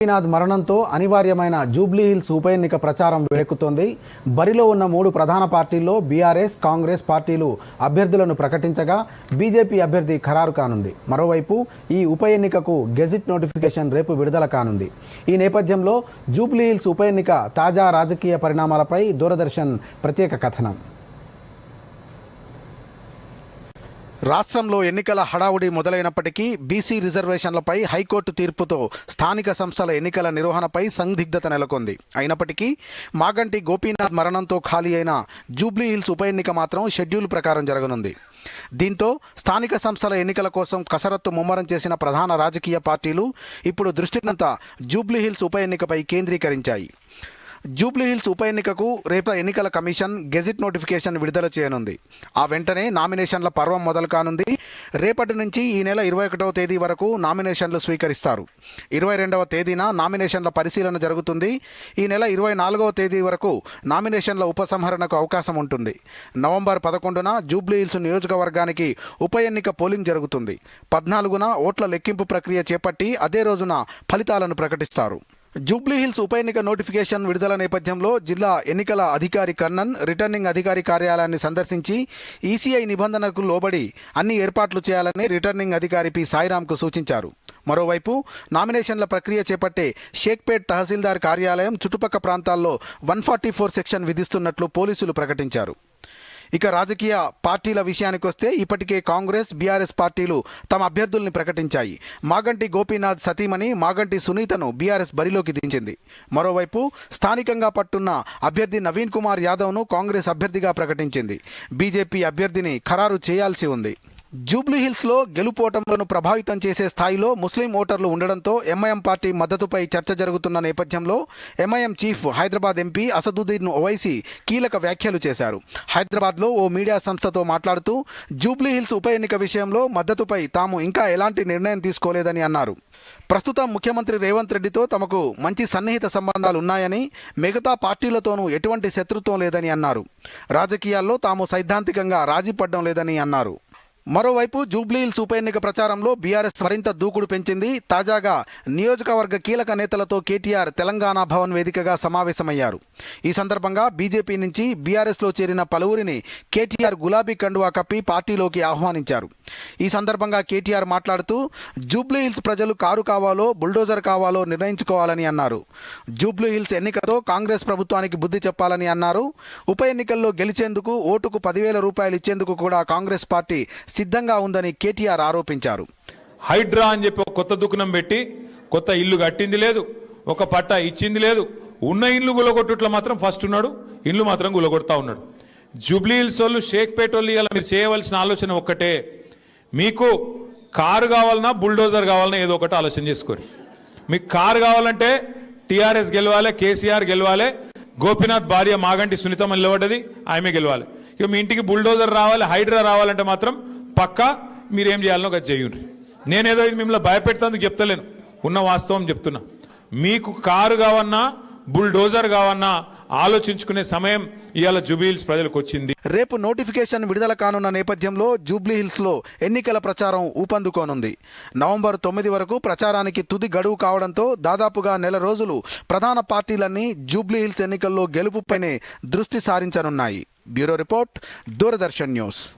గోపీనాథ్ మరణంతో అనివార్యమైన జూబ్లీహిల్స్ ఉప ఎన్నిక ప్రచారం వేడెక్కుతోంది బరిలో ఉన్న మూడు ప్రధాన పార్టీల్లో బీఆర్ఎస్ కాంగ్రెస్ పార్టీలు అభ్యర్థులను ప్రకటించగా బీజేపీ అభ్యర్థి ఖరారు కానుంది. మరోవైపు ఈ ఉప ఎన్నికకు గెజిట్ నోటిఫికేషన్ రేపు విడుదల కానుంది. ఈ నేపథ్యంలో జూబ్లీహిల్స్ ఉప ఎన్నిక తాజా రాజకీయ పరిణామాలపై దూరదర్శన్ ప్రత్యేక కథనం. రాష్ట్రంలో ఎన్నికల హడావుడి మొదలైనప్పటికీ బీసీ రిజర్వేషన్లపై హైకోర్టు తీర్పుతో స్థానిక సంస్థల ఎన్నికల నిర్వహణపై సందిగ్ధత నెలకొంది. అయినప్పటికీ మాగంటి గోపీనాథ్ మరణంతో ఖాళీ అయిన జూబ్లీ హిల్స్ ఉప ఎన్నిక మాత్రం షెడ్యూల్ ప్రకారం జరగనుంది. దీంతో స్థానిక సంస్థల ఎన్నికల కోసం కసరత్తు ముమ్మరం చేసిన ప్రధాన రాజకీయ పార్టీలు ఇప్పుడు దృష్టినంతా జూబ్లీ హిల్స్ ఉప ఎన్నికపై కేంద్రీకరించాయి. జూబ్లీహిల్స్ ఉప ఎన్నికకు రేపు ఎన్నికల కమిషన్ గెజిట్ నోటిఫికేషన్ విడుదల చేయనుంది. ఆ వెంటనే నామినేషన్ల పర్వం మొదలు కానుంది. రేపటి నుంచి ఈ నెల ఇరవై ఒకటవ తేదీ వరకు నామినేషన్లు స్వీకరిస్తారు. ఇరవై రెండవ తేదీన నామినేషన్ల పరిశీలన జరుగుతుంది. ఈ నెల ఇరవై నాలుగవ తేదీ వరకు నామినేషన్ల ఉపసంహరణకు అవకాశం ఉంటుంది. నవంబర్ పదకొండున జూబ్లీహిల్స్ నియోజకవర్గానికి ఉప ఎన్నిక పోలింగ్ జరుగుతుంది. పద్నాలుగున ఓట్ల లెక్కింపు ప్రక్రియ చేపట్టి అదే రోజున ఫలితాలను ప్రకటిస్తారు. జూబ్లీహిల్స్ ఉప ఎన్నిక నోటిఫికేషన్ విడుదల నేపథ్యంలో జిల్లా ఎన్నికల అధికారి కన్నన్ రిటర్నింగ్ అధికారి కార్యాలయాన్ని సందర్శించి ఈసీఐ నిబంధనలకు లోబడి అన్ని ఏర్పాట్లు చేయాలని రిటర్నింగ్ అధికారి పి. సాయిరాంకు సూచించారు. మరోవైపు నామినేషన్ల ప్రక్రియ చేపట్టే షేక్పేట్ తహసీల్దార్ కార్యాలయం చుట్టుపక్క ప్రాంతాల్లో వన్ ఫార్టీ ఫోర్ సెక్షన్ విధిస్తున్నట్లు పోలీసులు ప్రకటించారు. ఇక రాజకీయ పార్టీల విషయానికి వస్తే ఇప్పటికే కాంగ్రెస్ బీఆర్ఎస్ పార్టీలు తమ అభ్యర్థుల్ని ప్రకటించాయి. మాగంటి గోపీనాథ్ సతీమణి మాగంటి సునీతను బీఆర్ఎస్ బరిలోకి దించింది. మరోవైపు స్థానికంగా పట్టున్న అభ్యర్థి నవీన్ కుమార్ యాదవ్ను కాంగ్రెస్ అభ్యర్థిగా ప్రకటించింది. బీజేపీ అభ్యర్థిని ఖరారు చేయాల్సి ఉంది. జూబ్లీహిల్స్లో గెలుపోటములను ప్రభావితం చేసే స్థాయిలో ముస్లిం ఓటర్లు ఉండడంతో ఎంఐఎం పార్టీ మద్దతుపై చర్చ జరుగుతున్న నేపథ్యంలో MIM chief Hyderabad MP Asaduddin Owaisi కీలక వ్యాఖ్యలు చేశారు. హైదరాబాద్లో ఓ మీడియా సంస్థతో మాట్లాడుతూ జూబ్లీహిల్స్ ఉప ఎన్నిక విషయంలో మద్దతుపై తాము ఇంకా ఎలాంటి నిర్ణయం తీసుకోలేదని అన్నారు. ప్రస్తుతం ముఖ్యమంత్రి రేవంత్ రెడ్డితో తమకు మంచి సన్నిహిత సంబంధాలు ఉన్నాయని మిగతా పార్టీలతోనూ ఎటువంటి శత్రుత్వం లేదని అన్నారు. రాజకీయాల్లో తాము సైద్ధాంతికంగా రాజీ పడడం లేదని అన్నారు. మరోవైపు జూబ్లీహిల్స్ ఉప ఎన్నిక ప్రచారంలో బీఆర్ఎస్ మరింత దూకుడు పెంచింది. తాజాగా నియోజకవర్గ కీలక నేతలతో కేటీఆర్ తెలంగాణ భవన్ వేదికగా సమావేశమయ్యారు. ఈ సందర్భంగా బీజేపీ నుంచి బీఆర్ఎస్లో చేరిన పలువురిని కేటీఆర్ గులాబీ కండువా కప్పి పార్టీలోకి ఆహ్వానించారు. ఈ సందర్భంగా కేటీఆర్ మాట్లాడుతూ జూబ్లీహిల్స్ ప్రజలు కారు కావాలో బుల్డోజర్ కావాలో నిర్ణయించుకోవాలని అన్నారు. జూబ్లీహిల్స్ ఎన్నికతో కాంగ్రెస్ ప్రభుత్వానికి బుద్ధి చెప్పాలని అన్నారు. ఉప ఎన్నికల్లో గెలిచేందుకు ఓటుకు పదివేల రూపాయలు ఇచ్చేందుకు కూడా కాంగ్రెస్ పార్టీ సిద్ధంగా ఉందని కేటీఆర్ ఆరోపించారు. హైడ్రా అని చెప్పి కొత్త దుకుణం పెట్టి కొత్త ఇల్లు కట్టింది లేదు ఒక పట్టా ఇచ్చింది లేదు. ఉన్న ఇల్లు గులగొట్టుట్లో మాత్రం ఫస్ట్ ఉన్నాడు ఇల్లు మాత్రం గులగొడతా ఉన్నాడు. జూబ్లీ హిల్స్ వాళ్ళు షేక్పేట వాళ్ళు ఇలా మీరు చేయవలసిన ఆలోచన ఒక్కటే. మీకు కారు కావాలన్నా బుల్డోజర్ కావాలన్నా ఏదో ఒకటి ఆలోచన చేసుకోరు. మీకు కారు కావాలంటే టీఆర్ఎస్ గెలవాలి కేసీఆర్ గెలవాలి గోపీనాథ్ భార్య మాగంటి సునీతమ్మ నిలబడ్డది ఆమె గెలవాలి. ఇక మీ ఇంటికి బుల్డోజర్ రావాలి హైడ్రా రావాలంటే మాత్రం పక్కా మీరేం చేయాలనో అది చేయండి నేనేదో ఇది మిమ్మల్ని భయపెడతాను చెప్తలేను. ఉన్న వాస్తవం చెప్తున్నా. మీకు కారు కావన్నా బుల్డోజర్ కావన్నా ఆలోచించుకునే సమయం ఇవాళ జూబ్లీహిల్స్ ప్రజలకు వచ్చింది రేపు నోటిఫికేషన్ విడుదల కానున్న నేపథ్యంలో జూబ్లీహిల్స్లో ఎన్నికల ప్రచారం ఊపందుకోనుంది. నవంబర్ తొమ్మిది వరకు ప్రచారానికి తుది గడువు కావడంతో దాదాపుగా నెల రోజులు ప్రధాన పార్టీలన్నీ జూబ్లీహిల్స్ ఎన్నికల్లో గెలుపుపైనే దృష్టి సారించనున్నాయి. Bureau report Doordarshan news.